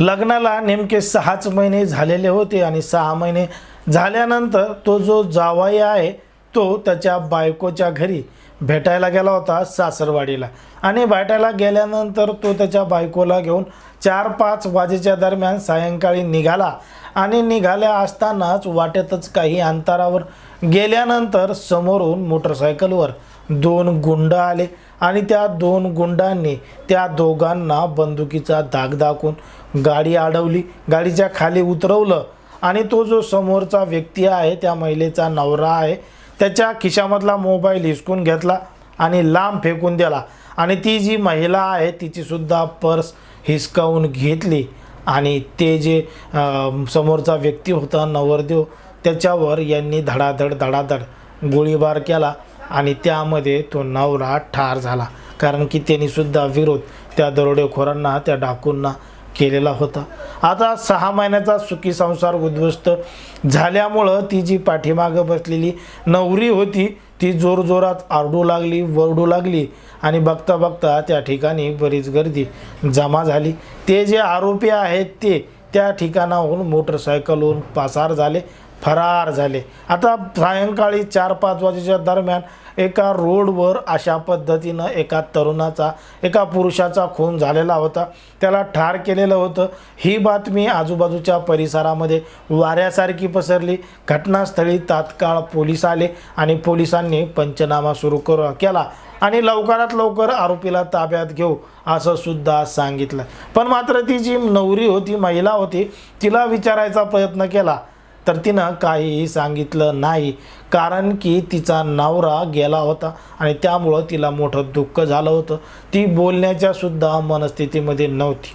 लग्नाला नेमके सहाच महिने झालेले होते आणि सहा महिने झाल्यानंतर तो जो जावाई आहे तो त्याच्या बायकोच्या घरी भेटायला गेला होता सासरवाडीला. आणि भेटायला गेल्यानंतर तो त्याच्या बायकोला घेऊन चार पाच वाजेच्या दरम्यान सायंकाळी निघाला. आणि निघाल्या असतानाच वाटेतच काही अंतरावर गेल्यानंतर समोरून मोटरसायकलवर दोन गुंड आले. आणि त्या दोन गुंडांनी त्या दोघांना बंदुकीचा धाक दाखवून गाडी अडवली. गाडीच्या खाली उतरवलं आणि तो जो समोरचा व्यक्ती आहे त्या महिलेचा नवरा आहे त्याच्या खिशामधला मोबाईल हिसकून घेतला आणि लांब फेकून दिला. आणि ती जी महिला आहे तिचीसुद्धा पर्स हिसकावून घेतली. आणि ते जे समोरचा व्यक्ती होता नवरदेव त्याच्यावर यांनी धडाधड धडाधड गोळीबार केला. आणि त्यामध्ये तो नवरा ठार झाला. कारण की त्यांनी सुद्धा विरोध त्या दरोडेखोरांना त्या डाकूंना केलेला होता. आता सहा महिन्याचा सुखी संसार उद्ध्वस्त झाल्यामुळं ती जी पाठीमागं बसलेली नवरी होती ती जोरजोरात आरडू लागली वरडू लागली आणि बघता बघता त्या ठिकाणी बरीच गर्दी जमा झाली. ते जे आरोपी आहेत ते त्या ठिकाणाहून मोटरसायकलहून पासार झाले. फरार झाले. आता सायंकाळी चार पाच वाजेच्या दरम्यान एका रोडवर अशा पद्धतीनं एका तरुणाचा एका पुरुषाचा खून झालेला होता. त्याला ठार केलेलं होतं. ही बातमी आजूबाजूच्या परिसरामध्ये वाऱ्यासारखी पसरली. घटनास्थळी तात्काळ पोलीस आले आणि पोलिसांनी पंचनामा सुरू कर केला आणि लवकरात लवकर आरोपीला ताब्यात घेऊ असं सुद्धा सांगितलं. पण मात्र ती जी नवरी होती महिला होती तिला विचारायचा प्रयत्न केला. तर तिनं काहीही सांगितलं नाही कारण की तिचा नवरा गेला होता आणि त्यामुळं तिला मोठं दुःख झालं होतं. ती बोलण्याच्यासुद्धा मनस्थितीमध्ये नव्हती.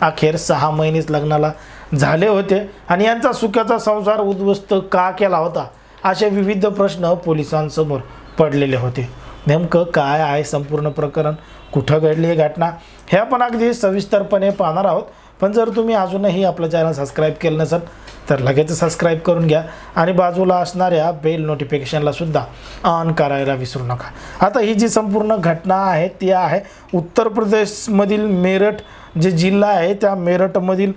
अखेर सहा महिनेच लग्नाला झाले होते आणि यांचा सुखाचा संसार उद्ध्वस्त का केला होता असे विविध प्रश्न पोलिसांसमोर पडलेले होते. नेमकं काय आहे संपूर्ण प्रकरण? कुठं घडली ही घटना? हे आपण अगदी सविस्तरपणे पाहणार आहोत. पण जर तुम्ही अजूनही आपलं चॅनल सबस्क्राईब केलं नसेल तर लगेच सबस्क्राईब करून घ्या आणि बाजूला असणाऱ्या बेल नोटिफिकेशनला सुद्धा ऑन करायला विसरू नका. आता ही जी संपूर्ण घटना आहे ती आहे उत्तर प्रदेशमधील मेरठ जे जिल्हा आहे त्या मेरठमधील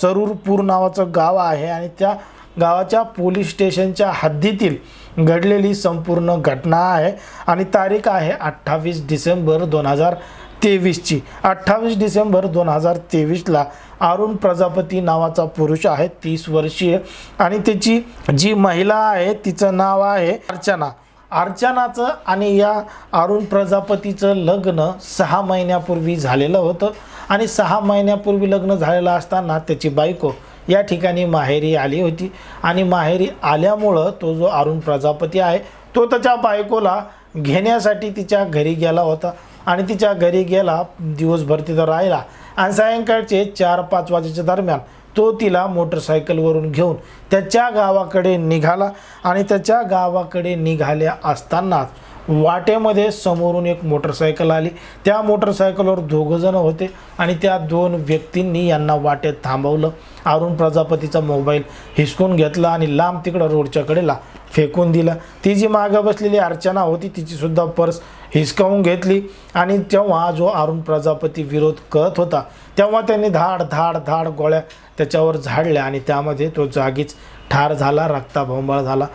सरूरपूर नावाचं गाव आहे आणि त्या गावाच्या पोलीस स्टेशनच्या हद्दीतील घडलेली संपूर्ण घटना आहे आणि तारीख आहे अठ्ठावीस डिसेंबर दोन हजार तेवीसची. अठ्ठावीस डिसेंबर दोन हजार तेवीसला अरुण प्रजापती नावाचा पुरुष आहे तीस वर्षीय. आणि त्याची जी महिला आहे तिचं नाव आहे अर्चना. अर्चनाचं आणि या अरुण प्रजापतीचं लग्न सहा महिन्यापूर्वी झालेलं होतं. आणि सहा महिन्यापूर्वी लग्न झालेलं असताना त्याची बायको या ठिकाणी माहेरी आली होती. आणि माहेरी आल्यामुळं तो जो अरुण प्रजापती आहे तो त्याच्या बायकोला घेण्यासाठी तिच्या घरी गेला होता. आणि तिच्या घरी गेला दिवसभर तिथं राहिला. आणि सायंकाळचे चार पाच वाजेच्या दरम्यान तो तिला मोटरसायकलवरून घेऊन त्याच्या गावाकडे निघाला आणि त्याच्या गावाकडे निघाल्या असतानाच वाटेमध्ये समोरून एक मोटरसायकल आली. त्या मोटरसायकलवर दोघंजणं होते आणि त्या दोन व्यक्तींनी यांना वाटेत थांबवलं. अरुण प्रजापतीचा मोबाईल हिसकून घेतला आणि लांब तिकडं रोडच्या कडेला फेकून दिला. ती जी मागं बसलेली अर्चना होती तिचीसुद्धा पर्स हिसकावून घेतली आणि तेव्हा जो अरुण प्रजापती विरोध करत होता तेव्हा त्यांनी धाड धाड धाड गोळ्या त्याच्यावर झाडल्या आणि त्यामध्ये तो जागीच ठार झाला रक्ताभोंबळ झाला.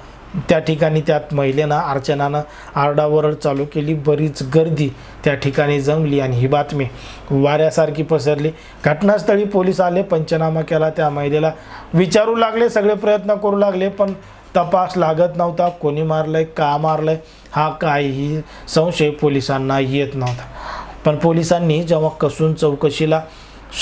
त्या ठिकाणी त्यात महिलेनं अर्चनानं आरडाओरड चालू केली बरीच गर्दी त्या ठिकाणी जमली. आणि ही बातमी वाऱ्यासारखी पसरली. घटनास्थळी पोलीस आले पंचनामा केला त्या महिलेला विचारू लागले सगळे प्रयत्न करू लागले पण तपास लागत नव्हता. कोणी मारलंय का मारलंय हा काहीही संशय पोलिसांना येत नव्हता. पण पोलिसांनी जेव्हा कसून चौकशीला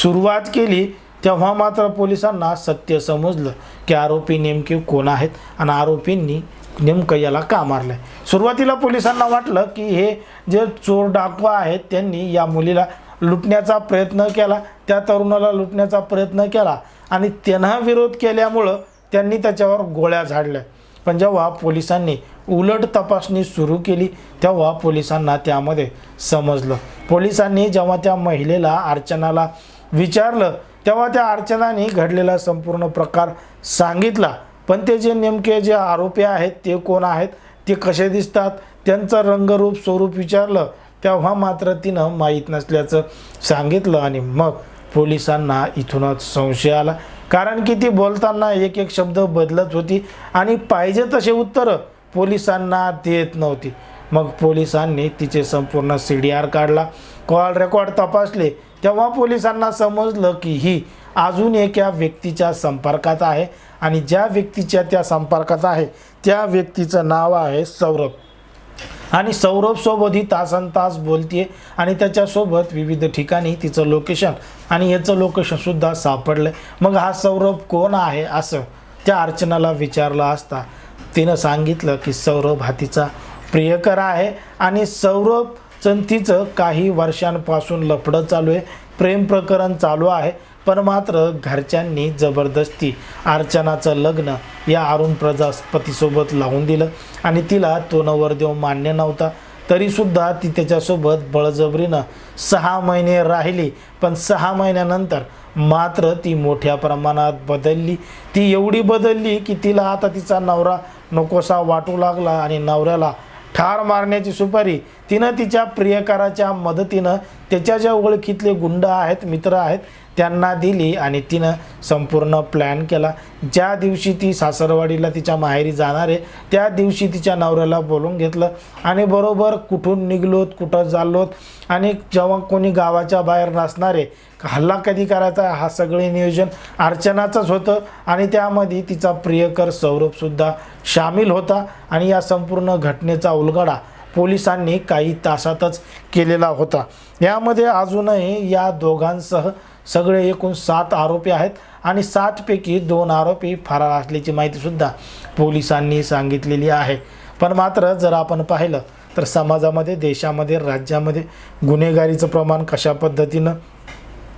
सुरुवात केली तेव्हा मात्र पोलिसांना सत्य समजलं की आरोपी नेमके कोण आहेत आणि आरोपींनी नेमकं याला का मारलंय. सुरुवातीला पोलिसांना वाटलं की हे जे चोर डाकू आहेत त्यांनी या मुलीला लुटण्याचा प्रयत्न केला त्या तरुणाला लुटण्याचा प्रयत्न केला आणि त्यांना विरोध केल्यामुळं त्यांनी त्याच्यावर गोळ्या झाडल्या. पण जेव्हा पोलिसांनी उलट तपासणी सुरू केली तेव्हा पोलिसांना त्यामध्ये समजलं. पोलिसांनी जेव्हा त्या महिलेला अर्चनाला विचारलं तेव्हा त्या अर्चनाने घडलेला संपूर्ण प्रकार सांगितला. पण ते जे नेमके जे आरोपी आहेत ते कोण आहेत ते कसे दिसतात त्यांचं रंगरूप स्वरूप विचारलं. तेव्हा मात्र तिनं माहीत नसल्याचं सांगितलं आणि मग पोलिसांना इथूनच संशय आला. कारण की ती बोलताना एक एक शब्द बदलत होती आणि पाहिजे तसे उत्तरं पोलिसांना देत नव्हती. मग पोलिसांनी तिचे संपूर्ण सी डी आर काढला. कॉल रेकॉर्ड तपासले. तेव्हा पोलिसांना समजलं की ही अजून एका व्यक्तीच्या संपर्कात आहे आणि ज्या व्यक्तीच्या त्या संपर्कात आहे त्या व्यक्तीचं नाव आहे सौरभ. आणि सौरभसोबत ही तासन तास आणि त्याच्यासोबत विविध ठिकाणी तिचं लोकेशन आणि याचं लोकेशनसुद्धा सापडलं मग हा सौरभ कोण आहे असं त्या अर्चनाला विचारलं असता तिनं सांगितलं की सौरभ हा तिचा प्रियकर आहे आणि सौरभ चं तिचं काही वर्षांपासून लफडं चालू आहे. प्रेम प्रकरण चालू आहे पण मात्र घरच्यांनी जबरदस्ती अर्चनाचं लग्न या अरुण प्रजापतीसोबत लावून दिलं आणि तिला तो नवरदेव मान्य नव्हता. तरीसुद्धा ती त्याच्यासोबत बळजबरीनं सहा महिने राहिली पण सहा महिन्यानंतर मात्र ती मोठ्या प्रमाणात बदलली. ती एवढी बदलली की तिला आता तिचा नवरा नकोसा वाटू लागला आणि नवऱ्याला ठार मारण्याची सुपारी तिनं तिच्या प्रियकाराच्या मदतीनं त्याच्या ज्या ओळखीतले गुंड आहेत मित्र आहेत त्यांना दिली आणि तिनं संपूर्ण प्लॅन केला. ज्या दिवशी ती सासरवाडीला तिच्या माहेरी जाणार आहे त्या दिवशी तिच्या नवऱ्याला बोलून घेतलं. आणि बरोबर कुठून निघलोत कुठं चाललोत आणि जेव्हा कोणी गावाच्या बाहेर नसणारे हल्ला कधी करायचा हा सगळे नियोजन अर्चनाचंच होतं. आणि त्यामध्ये तिचा प्रियकर सौरभसुद्धा सामील होता आणि या संपूर्ण घटनेचा उलगडा पोलिसांनी काही तासातच केलेला होता. यामध्ये अजूनही या दोघांसह सगळे एकूण सात आरोपी आहेत आणि सातपैकी दोन आरोपी फरार असल्याची माहितीसुद्धा पोलिसांनी सांगितलेली आहे. पण मात्र जर आपण पाहिलं तर समाजामध्ये देशामध्ये राज्यामध्ये गुन्हेगारीचं प्रमाण कशा पद्धतीनं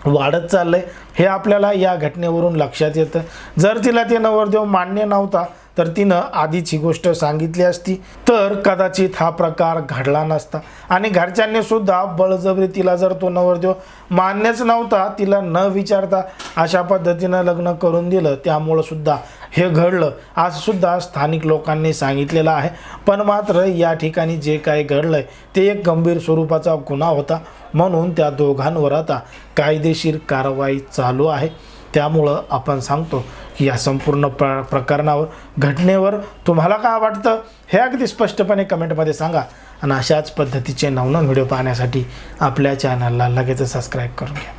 वाढत चाललं आहे हे आपल्याला या घटनेवरून लक्षात येतं. जर तिला ते नवरदेव मान्य नव्हता तर तिनं आधीच ही गोष्ट सांगितली असती. तर कदाचित हा प्रकार घडला नसता. आणि घरच्यांनी सुद्धा बळजबरी तिला जर तो नवरदेव मान्यच नव्हता तिला न विचारता अशा पद्धतीनं लग्न करून दिलं त्यामुळं सुद्धा हे घडलं. आज सुद्धा स्थानिक लोकांनी सांगितलेलं आहे. पण मात्र या ठिकाणी जे काही घडलंय ते एक गंभीर स्वरूपाचा गुन्हा होता. म्हणून त्या दोघांवर आता कायदेशीर कारवाई चालू आहे. त्यामुळं आपण सांगतो की या संपूर्ण प्र प्रकरणावर घटनेवर तुम्हाला काय वाटतं हे अगदी स्पष्टपणे कमेंटमध्ये सांगा. आणि अशाच पद्धतीचे नवनवीन व्हिडिओ पाहण्यासाठी आपल्या चॅनलला लगेच सबस्क्राईब करून घ्या.